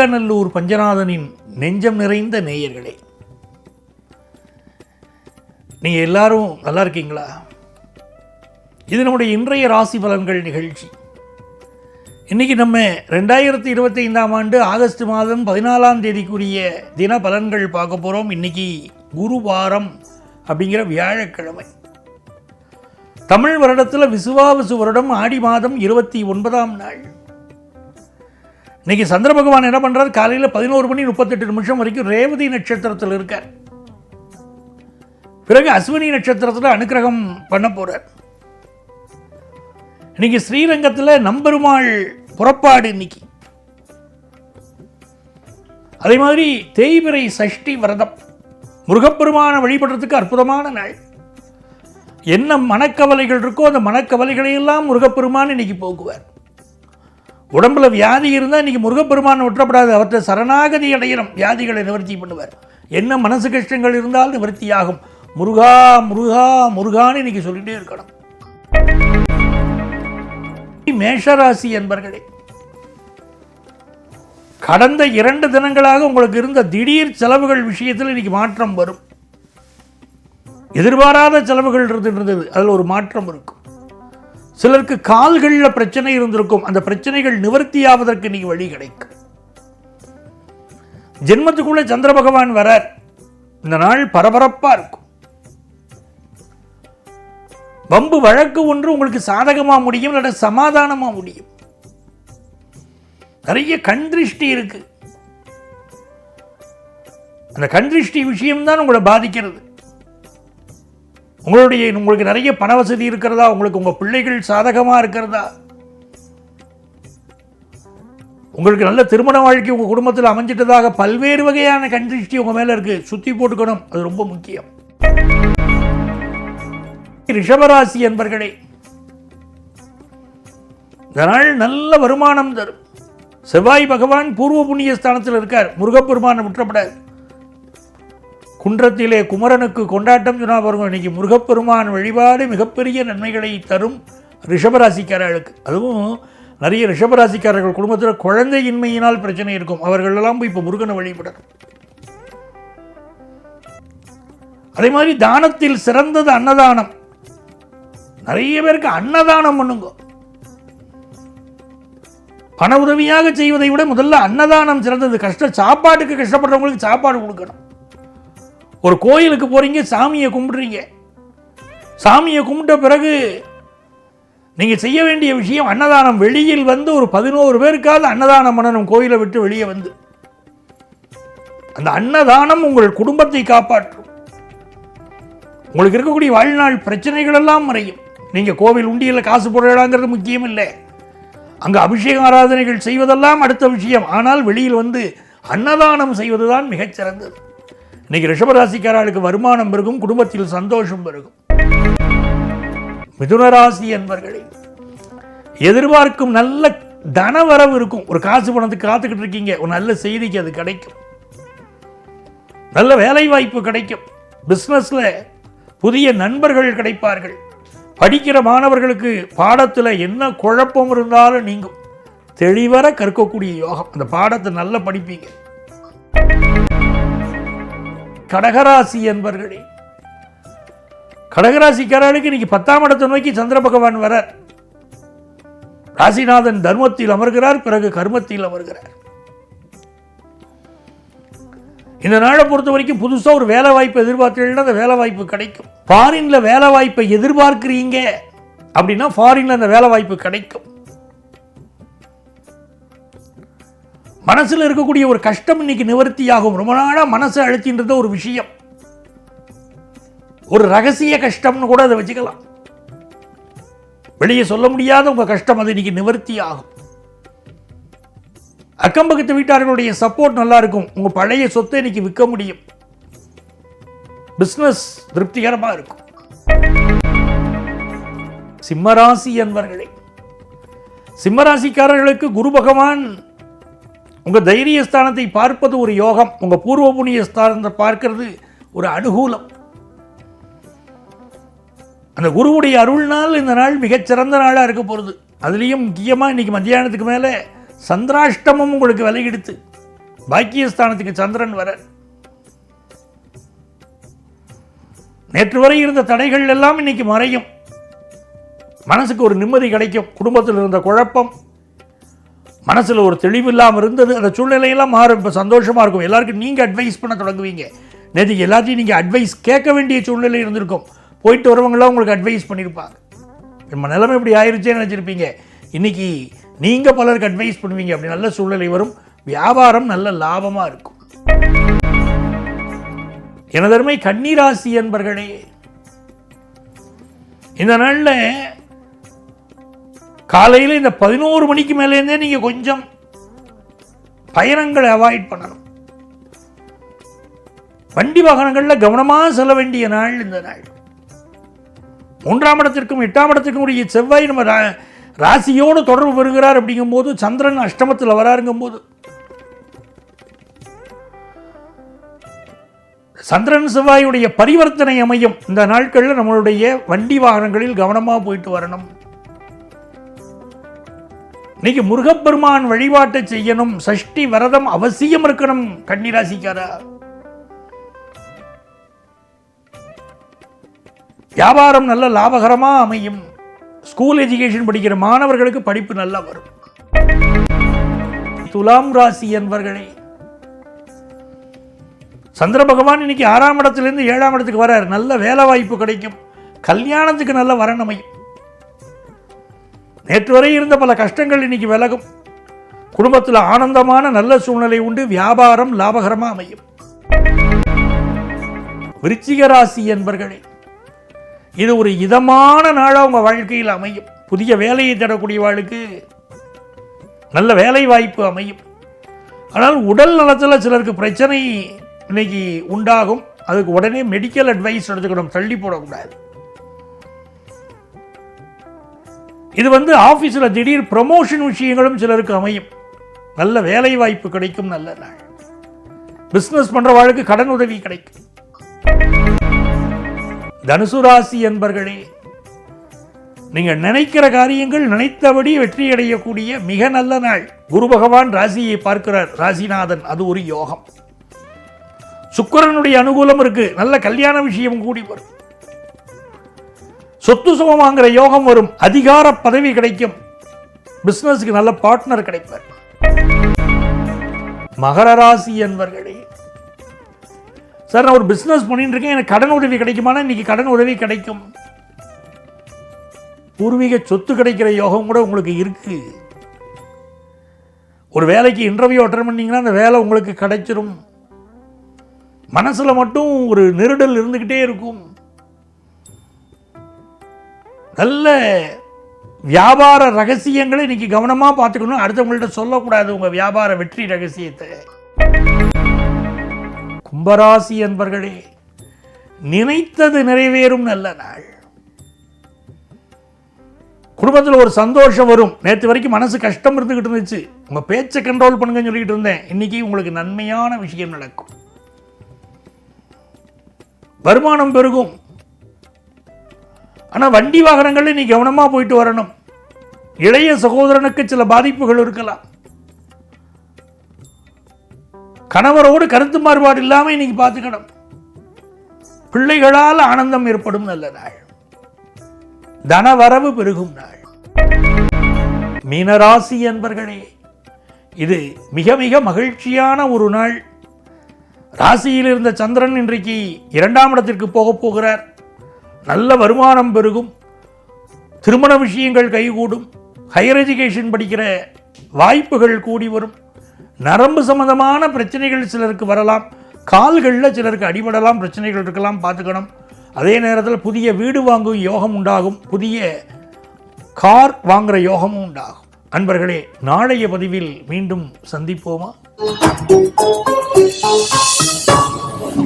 நங்கநல்லூர் பஞ்சநாதனின் நெஞ்சம் நிறைந்த நேயர்களே. நீங்கள் எல்லாரும் நல்லா இருக்கீங்களா? இது நம்முடைய இன்றைய ராசி பலன்கள் நிகழ்ச்சி. இன்றைக்கி நம்ம ரெண்டாயிரத்தி இருபத்தைந்தாம் ஆண்டு ஆகஸ்ட் மாதம் பதினாலாம் தேதிக்குரிய தின பலன்கள் பார்க்க போகிறோம் இன்றைக்கி குருவாரம் அப்படிங்கிற வியாழக்கிழமை. தமிழ் வருடத்தில் விசுவாவிசு வருடம் ஆடி மாதம் இருபத்தி ஒன்பதாம் நாள். இன்னைக்கு சந்திர பகவான் என்ன பண்ணுறாரு காலையில் பதினோரு மணி முப்பத்தெட்டு நிமிஷம் வரைக்கும் ரேவதி நட்சத்திரத்தில் இருக்கார். பிறகு அஸ்வினி நட்சத்திரத்தில் அனுக்கிரகம் பண்ண போகிறார் இன்னைக்கு ஸ்ரீரங்கத்தில் நம்பெருமாள் புறப்பாடு இன்னைக்கு. அதே மாதிரி தேய்பிரை சஷ்டி விரதம். முருகப்பெருமான வழிபடுறதுக்கு அற்புதமான நாள். என்ன மனக்கவலைகள் இருக்கோ அந்த மனக்கவலைகளையெல்லாம் முருகப்பெருமான் இன்னைக்கு போக்குவார். உடம்புல வியாதி இருந்தால் இன்னைக்கு முருகப்பெருமான் ஒற்றப்படாது. அவற்றை சரணாகதி அடையணும். வியாதிகளை நிவர்த்தி பண்ணுவார். என்ன மனசு கஷ்டங்கள் இருந்தால் நிவர்த்தியாகும். முருகா முருகா முருகான்னு இன்னைக்கு சொல்லிட்டே இருக்கணும். மேஷராசி என்பர்களே கடந்த இரண்டு தினங்களாக உங்களுக்கு இருந்த திடீர் செலவுகள் விஷயத்தில் இன்னைக்கு மாற்றம் வரும். எதிர்பாராத செலவுகள் இருந்தது. அதில் ஒரு மாற்றம் இருக்கும். சிலருக்கு கால்களில் பிரச்சனை இருந்திருக்கும். அந்த பிரச்சனைகள் நிவர்த்தியாவதற்கு இன்னைக்கு வழி கிடைக்கும். ஜென்மத்துக்குள்ளே சந்திர பகவான் வரார். இந்த நாள் பரபரப்பாக இருக்கும். வம்பு வழக்கு ஒன்று உங்களுக்கு சாதகமாக முடியும் இல்லாட்ட சமாதானமாக முடியும். நிறைய கண் திருஷ்டி இருக்கு. அந்த கண் திருஷ்டி விஷயம்தான் உங்களை பாதிக்கிறது. உங்களுடைய உங்களுக்கு நிறைய பண வசதி இருக்கிறதா? உங்களுக்கு உங்கள் பிள்ளைகள் சாதகமாக இருக்கிறதா? உங்களுக்கு நல்ல திருமண வாழ்க்கை உங்கள் குடும்பத்தில் அமைஞ்சிட்டதாக பல்வேறு வகையான கண்டிஷ்டி உங்கள் மேலே இருக்குது சுற்றி போட்டுக்கணும். அது ரொம்ப முக்கியம். ரிஷபராசி என்பர்களே இந்த நாள் நல்ல வருமானம் தரும். செவ்வாய் பகவான் பூர்வ புண்ணிய ஸ்தானத்தில் இருக்கார். முருகப்பெருமானை விட்டுறப்படாது. குன்றத்திலே குமரனுக்கு கொண்டாட்டம் சொன்னால் பாருங்க இன்னைக்கு முருகப்பெருமான் வழிபாடு மிகப்பெரிய நன்மைகளை தரும் ரிஷபராசிக்காரர்களுக்கு. அதுவும் நிறைய ரிஷபராசிக்காரர்கள் குடும்பத்தில் குழந்தையின்மையினால் பிரச்சனை இருக்கும். அவர்களெல்லாம் போய் இப்போ முருகனை வழிபடணும். அதே மாதிரி தானத்தில் சிறந்தது அன்னதானம். நிறைய பேருக்கு அன்னதானம் பண்ணுங்க. பண உதவியாக செய்வதை விட முதல்ல அன்னதானம் சிறந்தது. கஷ்ட சாப்பாட்டுக்கு கஷ்டப்படுறவங்களுக்கு சாப்பாடு கொடுக்கணும். ஒரு கோயிலுக்கு போகிறீங்க சாமியை கும்பிடுறீங்க. சாமியை கும்பிட்ட பிறகு நீங்கள் செய்ய வேண்டிய விஷயம் அன்னதானம். வெளியில் வந்து ஒரு பதினோரு பேருக்காவது அன்னதானம் பண்ணணும் கோயிலை விட்டு வெளியே வந்து. அந்த அன்னதானம் உங்கள் குடும்பத்தை காப்பாற்றும். உங்களுக்கு இருக்கக்கூடிய வாழ்நாள் பிரச்சனைகள் எல்லாம் மறையும். நீங்கள் கோவில் உண்டியில் காசு போடலாங்கிறது முக்கியம் இல்லை அங்கே அபிஷேக ஆராதனைகள் செய்வதெல்லாம் அடுத்த விஷயம். ஆனால் வெளியில் வந்து அன்னதானம் செய்வதுதான் மிகச்சிறந்தது. இன்னைக்கு ரிஷபராசிக்காரர்களுக்கு வருமானம் பெருகும் குடும்பத்தில் சந்தோஷம் பெருகும். மிதுனராசி என்பர்களே எதிர்பார்க்கும் நல்ல தனவரவு இருக்கும். ஒரு காசு பணத்துக்கு காத்துக்கிட்டு இருக்கீங்க. ஒரு நல்ல செய்திக்கு அது கிடைக்கும். நல்ல வேலை வாய்ப்பு கிடைக்கும். பிஸ்னஸில் புதிய நண்பர்கள் கிடைப்பார்கள். படிக்கிற மாணவர்களுக்கு பாடத்தில் என்ன குழப்பம் இருந்தாலும் நீங்கும். தெளிவர கற்கக்கூடிய யோகம். அந்த பாடத்தை நல்லா படிப்பீங்க. கடகராசி என்பர்களே. கடகராசிக்காரர்களுக்கு இன்னைக்கு பத்தாம் இடத்தை நோக்கி சந்திர பகவான் வரார் ராசிநாதன் தர்மத்தில் அமர்கிறார் பிறகு கர்மத்தில் அமர்கிறார். இந்த நாளை பொறுத்த வரைக்கும் புதுசாக ஒரு வேலை வாய்ப்பு எதிர்பார்த்தீங்கன்னா அந்த வேலை வாய்ப்பு கிடைக்கும். ஃபாரின்ல வேலை வாய்ப்பை எதிர்பார்க்குறீங்க அப்படின்னா ஃபாரின்ல அந்த வேலை வாய்ப்பு கிடைக்கும். மனசுல இருக்கக்கூடிய ஒரு கஷ்டம் இன்னைக்கு நிவர்த்தியாகும். ரொம்ப நாளாக மனசை அழுத்தின்றத ஒரு விஷயம். ஒரு ரகசிய கஷ்டம்னு கூட அதை வச்சுக்கலாம். வெளியே சொல்ல முடியாத உங்க கஷ்டம் அது இன்னைக்கு நிவர்த்தி ஆகும் அக்கம் பக்கத்து வீட்டார்களுடைய சப்போர்ட் நல்லா இருக்கும். உங்க பழைய சொத்தை இன்னைக்கு விற்க முடியும். பிசினஸ் திருப்திகரமா இருக்கும். சிம்மராசி என்பவர்களே சிம்மராசிக்காரர்களுக்கு குரு பகவான் உங்க தைரிய ஸ்தானத்தை பார்ப்பது ஒரு யோகம். உங்க பூர்வ புண்ணிய ஸ்தானத்தை பார்க்கறது ஒரு அனுகூலம். அந்த குருவுடைய அருள்னால் இந்த நாள் மிகச்சிறந்த நாளாக இருக்க போகிறது அதுலேயும் முக்கியமாக இன்னைக்கு மத்தியானத்துக்கு மேலே சந்திராஷ்டமும் உங்களுக்கு விலகிடுத்து பாக்கியஸ்தானத்துக்கு சந்திரன் வர. நேற்று வரை இருந்த தடைகள் எல்லாம் இன்னைக்கு மறையும். மனசுக்கு ஒரு நிம்மதி கிடைக்கும். குடும்பத்தில் இருந்த குழப்பம் மனசில் ஒரு தெளிவு இல்லாமல் இருந்தது அந்த சூழ்நிலையெல்லாம் மாறும். இப்போ சந்தோஷமாக இருக்கும். எல்லாருக்கும் நீங்கள் அட்வைஸ் பண்ண தொடங்குவீங்க. நேற்றுக்கு எல்லாத்தையும் நீங்கள் அட்வைஸ் கேட்க வேண்டிய சூழ்நிலை இருந்திருக்கும். போயிட்டு வரவங்களாம் உங்களுக்கு அட்வைஸ் பண்ணியிருப்பாங்க நம்ம நிலைமை இப்படி ஆயிடுச்சேன்னு நினச்சிருப்பீங்க. இன்னைக்கு நீங்கள் பலருக்கு அட்வைஸ் பண்ணுவீங்க. அப்படி நல்ல சூழ்நிலை வரும். வியாபாரம் நல்ல லாபமாக இருக்கும். எனதருமை கன்னிராசி என்பர்களே இந்த நாளில் காலையில் இந்த பதினோரு மணிக்கு மேலேருந்தே நீங்கள் கொஞ்சம் பயணங்களை அவாய்ட் பண்ணணும். வண்டி வாகனங்களில் கவனமாக செல்ல வேண்டிய நாள் இந்த நாள். மூன்றாம் இடத்திற்கும் எட்டாம் இடத்திற்கும் உடைய செவ்வாய் நம்ம ரா- ராசியோடு தொடர்பு பெறுகிறார் அப்படிங்கும்போது சந்திரன் அஷ்டமத்தில் வராருங்கும்போது. சந்திரன் செவ்வாயுடைய பரிவர்த்தனை அமையும். இந்த நாட்களில் நம்மளுடைய வண்டி வாகனங்களில் கவனமாக போயிட்டு வரணும். இன்னைக்கு முருகப்பெருமான் வழிபாட்டை செய்யணும் சஷ்டி விரதம் அவசியம் இருக்கணும் கன்னிராசிக்காரா. வியாபாரம் நல்ல லாபகரமா அமையும். ஸ்கூல் எஜுகேஷன் படிக்கிற மாணவர்களுக்கு படிப்பு நல்லா வரும். துலாம் ராசி என்பர்களே சந்திர பகவான் இன்னைக்கு ஆறாம் இடத்திலிருந்து ஏழாம் இடத்துக்கு வரார். நல்ல வேலை வாய்ப்பு கிடைக்கும். கல்யாணத்துக்கு நல்ல வரன் அமையும். நேற்று வரை இருந்த பல கஷ்டங்கள் இன்னைக்கு விலகும். குடும்பத்தில் ஆனந்தமான நல்ல சூழ்நிலை உண்டு வியாபாரம் லாபகரமாக அமையும். விருச்சிக ராசி என்பர்களே இது ஒரு இதமான நாளாக உங்கள் வாழ்க்கையில் அமையும். புதிய வேலையை தரக்கூடியவாளுக்கு நல்ல வேலை வாய்ப்பு அமையும். ஆனால் உடல் நலத்தில் சிலருக்கு பிரச்சனை இன்னைக்கு உண்டாகும். அதுக்கு உடனே மெடிக்கல் அட்வைஸ் எடுத்துக்கணும் தள்ளி போடக்கூடாது. இது வந்து ஆஃபீஸில் திடீர் ப்ரமோஷன் விஷயங்களும் சிலருக்கு அமையும். நல்ல வேலை வாய்ப்பு கிடைக்கும் நல்ல நாள். பிஸ்னஸ் பண்ணுறவாளுக்கு கடன் உதவி கிடைக்கும். தனுசு ராசி என்பர்களே நீங்கள் நினைக்கிற காரியங்கள் நினைத்தபடி வெற்றி அடையக்கூடிய மிக நல்ல நாள். குரு பகவான் ராசியை பார்க்கிறார். ராசிநாதன் அது ஒரு யோகம். சுக்கிரனுடைய அனுகூலம் இருக்கு. நல்ல கல்யாண விஷயம் கூடி வரும். சொத்து சுகம் வாங்குற யோகம் வரும். அதிகார பதவி கிடைக்கும். பிசினஸ்க்கு நல்ல பார்ட்னர் கிடைப்பார். மகர ராசி என்பர்களே. சார் நான் ஒரு பிஸ்னஸ் பண்ணிட்டு இருக்கேன் எனக்கு கடன் உதவி கிடைக்குமானா? இன்னைக்கு கடன் உதவி கிடைக்கும். பூர்வீக சொத்து கிடைக்கிற யோகம் கூட உங்களுக்கு இருக்கு. ஒரு வேலைக்கு இன்டர்வியூ அட்டன் பண்ணீங்கன்னா அந்த வேலை உங்களுக்கு கிடைச்சிரும். மனசுல மட்டும் ஒரு நெருடல் இருந்துக்கிட்டே இருக்கும். நல்ல வியாபார ரகசியங்களை இன்னைக்கு கவனமாக பார்த்துக்கணும். அடுத்தவங்கள்ட்ட சொல்லக்கூடாது உங்கள் வியாபார வெற்றி ரகசியத்தை. கும்பராசி என்பர்களே நினைத்தது நிறைவேறும் நல்ல நாள். குடும்பத்தில் ஒரு சந்தோஷம் வரும். நேற்று வரைக்கும் மனசு கஷ்டம் இருந்துகிட்டு இருந்துச்சு. உங்கள் பேச்சை கண்ட்ரோல் பண்ணுங்கன்னு சொல்லிட்டு இருந்தேன். இன்னைக்கு உங்களுக்கு நன்மையான விஷயம் நடக்கும். வருமானம் பெருகும். ஆனால் வண்டி வாகனங்களில் நீ கவனமாக போயிட்டு வரணும். இளைய சகோதரனுக்கு சில பாதிப்புகள் இருக்கலாம். கணவரோடு கருத்து மாறுபாடு இல்லாமல் இன்னைக்கு பார்த்துக்கணும் பிள்ளைகளால் ஆனந்தம் ஏற்படும் நல்ல நாள். தனவரவு பெருகும் நாள். மீனராசி என்பர்களே இது மிக மிக மகிழ்ச்சியான ஒரு நாள். ராசியில் இருந்த சந்திரன் இன்றைக்கு இரண்டாம் இடத்திற்கு போகப் போகிறார். நல்ல வருமானம் பெருகும் திருமண விஷயங்கள் கைகூடும் ஹையர் எஜுகேஷன் படிக்கிற வாய்ப்புகள் கூடி வரும். நரம்பு சம்பந்தமான பிரச்சனைகள் சிலருக்கு வரலாம். கால்களில் சிலருக்கு அடிபடலாம் பிரச்சனைகள் இருக்கலாம் பார்த்துக்கணும். அதே நேரத்தில் புதிய வீடு வாங்கும் யோகம் உண்டாகும். புதிய கார் வாங்குகிற யோகமும் உண்டாகும். அன்பர்களே நாளைய பதிவில் மீண்டும் சந்திப்போமா?